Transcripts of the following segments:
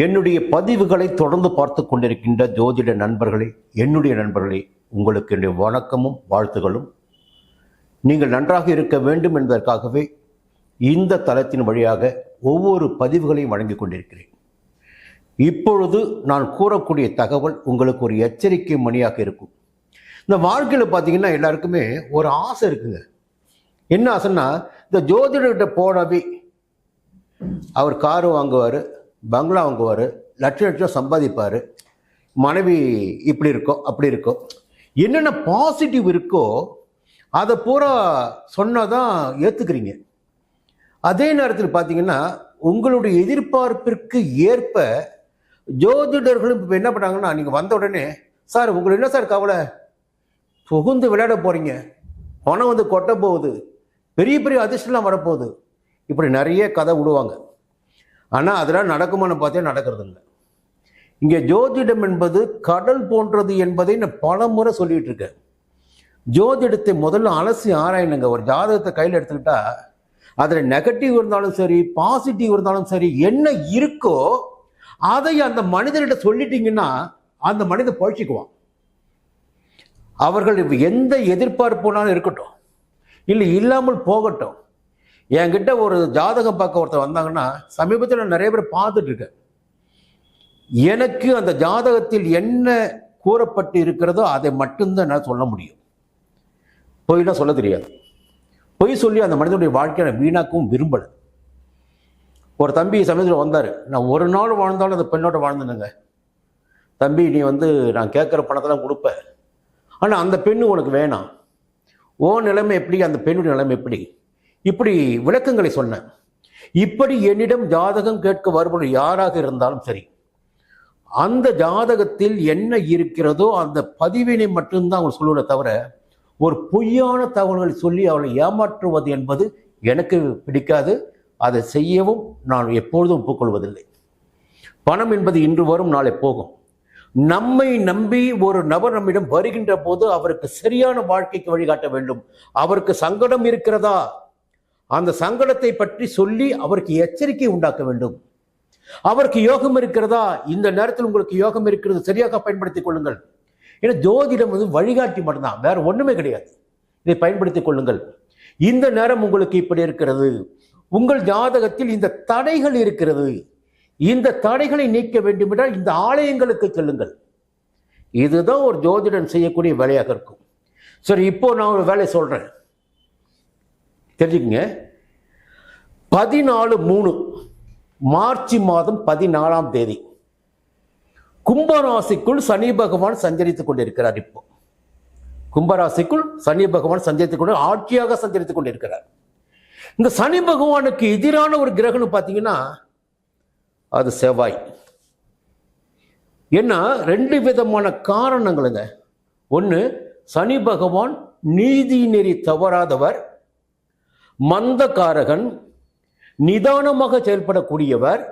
என்னுடைய பதிவுகளை தொடர்ந்து பார்த்து கொண்டிருக்கின்ற ஜோதிட நண்பர்களே என்னுடைய நண்பர்களே உங்களுக்கு என்னுடைய வணக்கமும் வாழ்த்துகளும். நீங்கள் நன்றாக இருக்க வேண்டும் என்பதற்காகவே இந்த தளத்தின் வழியாக ஒவ்வொரு பதிவுகளையும் வழங்கிக் கொண்டிருக்கிறேன். இப்பொழுது நான் கூறக்கூடிய தகவல் உங்களுக்கு ஒரு எச்சரிக்கை மணியாக இருக்கும். இந்த வாழ்க்கையில் பார்த்தீங்கன்னா எல்லாருக்குமே ஒரு ஆசை இருக்குங்க. என்ன ஆசைன்னா இந்த ஜோதிடர்கிட்ட போனவே அவர் காரு வாங்குவார் பங்களா வாங்குவார் லட்ச லட்சம் சம்பாதிப்பார். மனைவி இப்படி இருக்கோ அப்படி இருக்கோ. என்னென்ன பாசிட்டிவ் இருக்கோ அதை பூரா சொன்னாதான் ஏற்றுக்கிறீங்க அதே நேரத்தில் பார்த்தீங்கன்னா உங்களுடைய எதிர்பார்ப்பிற்கு ஏற்ப ஜோதிடர்களும் இப்போ என்ன பண்ணாங்கன்னா நீங்கள் வந்த உடனே சார் உங்களுக்கு என்ன சார் கவலை? புகுந்து விளையாட போகிறீங்க பணம் வந்து கொட்ட போகுது. பெரிய பெரிய அதிர்ஷ்டம்லாம் வரப்போகுது. இப்படி நிறைய கதை விடுவாங்க. ஆனால் அதெல்லாம் நடக்குமான்னு பார்த்தே நடக்கிறது இல்லை இங்கே ஜோதிடம் என்பது கடல் போன்றது என்பதை நான் பல முறை சொல்லிட்டு இருக்கேன் ஜோதிடத்தை முதல்ல அலசி ஆராயணுங்க. ஒரு ஜாதகத்தை கையில் எடுத்துக்கிட்டா அதில் நெகட்டிவ் இருந்தாலும் சரி பாசிட்டிவ் இருந்தாலும் சரி என்ன இருக்கோ அதை அந்த மனிதர்கிட்ட சொல்லிட்டீங்கன்னா அந்த மனிதன் பழிச்சிக்குவான். அவர்கள் எந்த எதிர்பார்ப்புனாலும் இருக்கட்டும். இல்லை இல்லாமல் போகட்டும். என்கிட்ட ஒரு ஜாதகம் பார்க்க ஒருத்தர் வந்தாங்கன்னா சமீபத்தில் நான் நிறைய பேர் பார்த்துட்டு இருக்கேன் எனக்கு அந்த ஜாதகத்தில் என்ன கூறப்பட்டு இருக்கிறதோ அதை மட்டும்தான் நான் சொல்ல முடியும். பொய்னா சொல்ல தெரியாது. பொய் சொல்லி அந்த மனிதனுடைய வாழ்க்கையை நான் வீணாக்கவும் விரும்பலை. ஒரு தம்பி சமயத்தில் வந்தார். நான் ஒரு நாள் வாழ்ந்தாலும் அந்த பெண்ணோட வாழ்ந்தேனுங்க. தம்பி நீ வந்து நான் கேட்குற பணத்தெல்லாம் கொடுப்ப. ஆனால் அந்த பெண்ணு உனக்கு வேணாம். ஓ நிலைமை எப்படி? அந்த பெண்ணுடைய நிலைமை எப்படி? இப்படி விளக்கங்களை சொன்னேன். இப்படி என்னிடம் ஜாதகம் கேட்க வருபவர் யாராக இருந்தாலும் சரி அந்த ஜாதகத்தில் என்ன இருக்கிறதோ அந்த பதிவினை மட்டும்தான் அவங்க சொல்லுவதை தவிர ஒரு பொய்யான தகவல்களை சொல்லி அவளை ஏமாற்றுவது என்பது எனக்கு பிடிக்காது. அதை செய்யவும் நான் எப்பொழுதும் ஒப்புக்கொள்வதில்லை. பணம் என்பது இன்று வரும் நாளை போகும். நம்மை நம்பி ஒரு நபர் நம்மிடம் வருகின்ற போது அவருக்கு சரியான வாழ்க்கைக்கு வழிகாட்ட வேண்டும். அவருக்கு சங்கடம் இருக்கிறதா? அந்த சங்கடத்தை பற்றி சொல்லி அவருக்கு எச்சரிக்கை உண்டாக்க வேண்டும். அவருக்கு யோகம் இருக்கிறதா? இந்த நேரத்தில் உங்களுக்கு யோகம் இருக்கிறது சரியாக பயன்படுத்திக் கொள்ளுங்கள். ஏன்னா ஜோதிடம் வந்து வழிகாட்டி மட்டும்தான் வேற ஒண்ணுமே கிடையாது. இதை பயன்படுத்திக் கொள்ளுங்கள். இந்த நேரம் உங்களுக்கு இப்படி இருக்கிறது. உங்கள் ஜாதகத்தில் இந்த தடைகள் இருக்கிறது. இந்த தடைகளை நீக்க வேண்டுமென்றால் இந்த ஆலயங்களுக்கு செல்லுங்கள். இதுதான் ஒரு ஜோதிடன் செய்யக்கூடிய வேலையாக இருக்கும். சரி இப்போ நான் ஒரு வேலை சொல்றேன். தெரிஞ்சுக்கங்க. பதினாலு மூணு. மார்ச் மாதம் பதினாலாம் தேதி. கும்பராசிக்குள் சனி பகவான் சஞ்சரித்துக் கொண்டிருக்கிறார் இப்போ. கும்பராசிக்குள் சனி பகவான் சஞ்சரித்துக் கொண்டு ஆட்சியாக சஞ்சரித்துக் கொண்டிருக்கிறார். இந்த சனி பகவானுக்கு எதிரான ஒரு கிரகம்னு பார்த்தீங்கன்னா அது செவ்வாய். ஏன்னா ரெண்டு விதமான காரணங்களுங்க. ஒன்று சனி பகவான் நீதி நெறி தவறாதவர். மந்தக்காரகன் நிதானமாக செயல்படக்கூடியவர்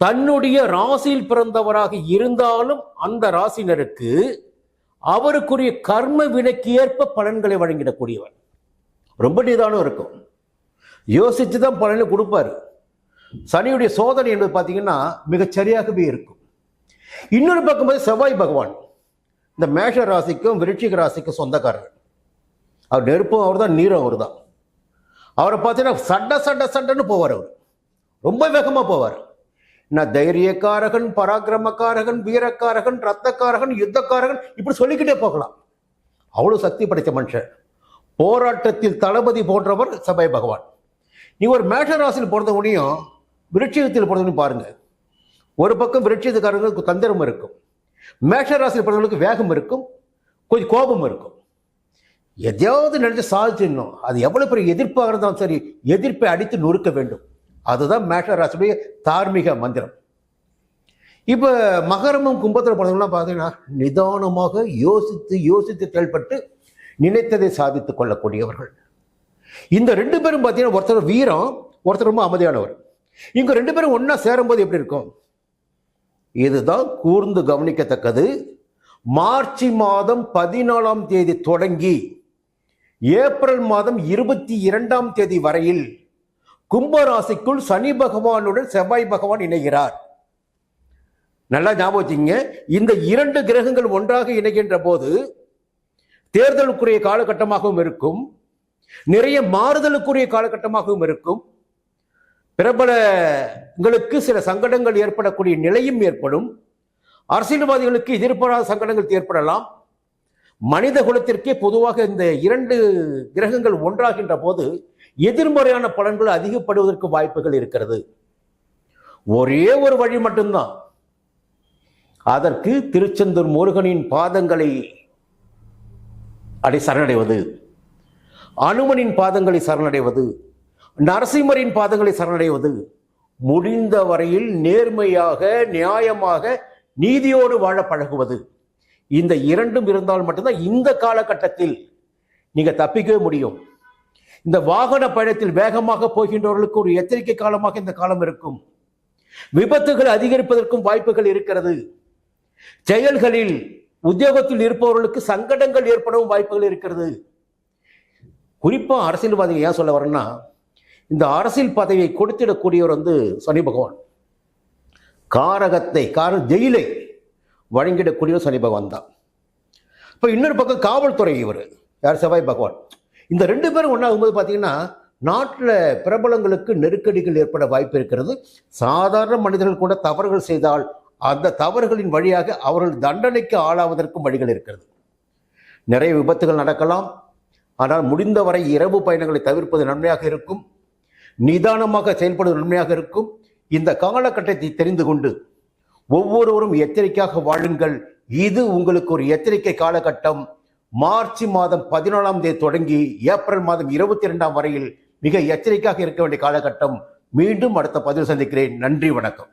தன்னுடைய ராசியில் பிறந்தவராக இருந்தாலும் அந்த ராசினருக்கு அவருக்குரிய கர்ம வினைக்கு ஏற்ப பலன்களை வழங்கிடக்கூடியவர். ரொம்ப நிதானம் இருக்கும். யோசித்து தான் பலனை கொடுப்பாரு. சனியுடைய சோதனை என்பது பார்த்தீங்கன்னா மிகச்சரியாகவே இருக்கும். இன்னொரு பக்கம் வந்து செவ்வாய் பகவான் இந்த மேஷ ராசிக்கும் விருட்சிக ராசிக்கும் சொந்தக்காரர். அவர் நெருப்பும் அவர் தான் நீரும் அவர் தான் அவரை பார்த்தீங்கன்னா சண்டை சண்டை சண்டைன்னு போவார் அவர். ரொம்ப வேகமாக போவார். நான் தைரியக்காரகன் பராக்கிரமக்காரகன் வீரக்காரகன் ரத்தக்காரகன் யுத்தக்காரகன் இப்படி சொல்லிக்கிட்டே போகலாம். அவ்வளோ சக்தி படைத்த மனுஷன். போராட்டத்தில் தளபதி போன்றவர் சபை பகவான். நீ ஒரு மேஷராசியில் பிறந்தவனையும் விருட்சிகத்தில் பிறந்தவனையும் பாருங்க. ஒரு பக்கம் விருட்சிகக்காரங்களுக்கு தந்திரம் இருக்கும். மேஷராசியில் பிறந்தவங்களுக்கு வேகம் இருக்கும். கொஞ்சம் கோபம் இருக்கும். எதையாவது நினைச்சு சாதிச்சிடணும். அது எவ்வளோ பெரிய எதிர்ப்பாக இருந்தாலும் சரி எதிர்ப்பை அடித்து நொறுக்க வேண்டும். அதுதான் மேஷ ராசியுடைய தார்மீக மந்திரம். இப்போ மகரமும் கும்பத்தில் பிறந்தவங்களாம் பார்த்தீங்கன்னா நிதானமாக யோசித்து யோசித்து செயல்பட்டு நினைத்ததை சாதித்துக் கொள்ளக்கூடியவர்கள். இந்த ரெண்டு பேரும் பார்த்தீங்கன்னா ஒருத்தர் வீரம் ஒருத்தர் ரொம்ப அமைதியானவர். இங்கே ரெண்டு பேரும் ஒன்றா சேரும்போது எப்படி இருக்கும்? இதுதான் கூர்ந்து கவனிக்கத்தக்கது. மார்ச் மாதம் பதினாலாம் தேதி தொடங்கி ஏப்ரல் மாதம் இருபத்தி இரண்டாம் தேதி வரையில் கும்பராசிக்குள் சனி பகவானுடன் செவ்வாய் பகவான் இணைகிறார். நல்லா ஞாபகம் வச்சுங்க இந்த இரண்டு கிரகங்கள் ஒன்றாக இணைகின்ற போது தேர்தலுக்குரிய காலகட்டமாகவும் இருக்கும். நிறைய மாறுதலுக்குரிய காலகட்டமாகவும் இருக்கும். பிரபலங்களுக்கு சில சங்கடங்கள் ஏற்படக்கூடிய நிலையும் ஏற்படும். அரசியல்வாதிகளுக்கு எதிர்பாராத சங்கடங்கள் ஏற்படலாம். மனித குலத்திற்கே பொதுவாக இந்த இரண்டு கிரகங்கள் ஒன்றாகின்ற போது எதிர்மறையான பலன்கள் அதிகப்படுவதற்கு வாய்ப்புகள் இருக்கிறது. ஒரே ஒரு வழி மட்டும்தான். அதற்கு திருச்செந்தூர் முருகனின் பாதங்களை அடை சரணடைவது அனுமனின் பாதங்களை சரணடைவது நரசிம்மரின் பாதங்களை சரணடைவது முடிந்த வரையில் நேர்மையாக நியாயமாக நீதியோடு வாழ பழகுவது. இந்த இரண்டும் இருந்தால் மட்டும்தான் இந்த காலகட்டத்தில் நீங்க தப்பிக்கவே முடியும். இந்த வாகன பயணத்தில் வேகமாக போகின்றவர்களுக்கு ஒரு எச்சரிக்கை காலமாக இந்த காலம் இருக்கும். விபத்துகள் அதிகரிப்பதற்கும் வாய்ப்புகள் இருக்கிறது. செயல்களில் உத்தியோகத்தில் இருப்பவர்களுக்கு சங்கடங்கள் ஏற்படவும் வாய்ப்புகள் இருக்கிறது. குறிப்பா அரசியல்வாதிகள் ஏன் சொல்ல வரேன்னா இந்த அரசியல் பதவியை கொடுத்திடக்கூடியவர் வந்து சனி பகவான். காரகத்தை கார ஜெயிலை. வழங்கிடக்கூடிய சனி பகவான் தான். இப்போ இன்னொரு பக்கம் காவல்துறை இவர். யார்? செவ்வாய் பகவான். இந்த ரெண்டு பேரும் ஒன்றாகும்போது பார்த்தீங்கன்னா நாட்டில் பிரபலங்களுக்கு நெருக்கடிகள் ஏற்பட வாய்ப்பு இருக்கிறது. சாதாரண மனிதர்கள் கூட தவறுகள் செய்தால் அந்த தவறுகளின் வழியாக அவர்கள் தண்டனைக்கு ஆளாவதற்கும் வழிகள் இருக்கிறது. நிறைய விபத்துகள் நடக்கலாம். ஆனால் முடிந்தவரை இரவு பயணங்களை தவிர்ப்பது நன்மையாக இருக்கும். நிதானமாக செயல்படுவது நன்மையாக இருக்கும். இந்த காலகட்டத்தை தெரிந்து கொண்டு ஒவ்வொருவரும் எச்சரிக்கையாக வாழுங்கள். இது உங்களுக்கு ஒரு எச்சரிக்கை காலகட்டம். மார்ச் மாதம் பதினாலாம் தேதி தொடங்கி ஏப்ரல் மாதம் இருபத்தி இரண்டாம் வரையில் மிக எச்சரிக்கையாக இருக்க வேண்டிய காலகட்டம். மீண்டும் அடுத்த பதிவு சந்திக்கிறேன். நன்றி வணக்கம்.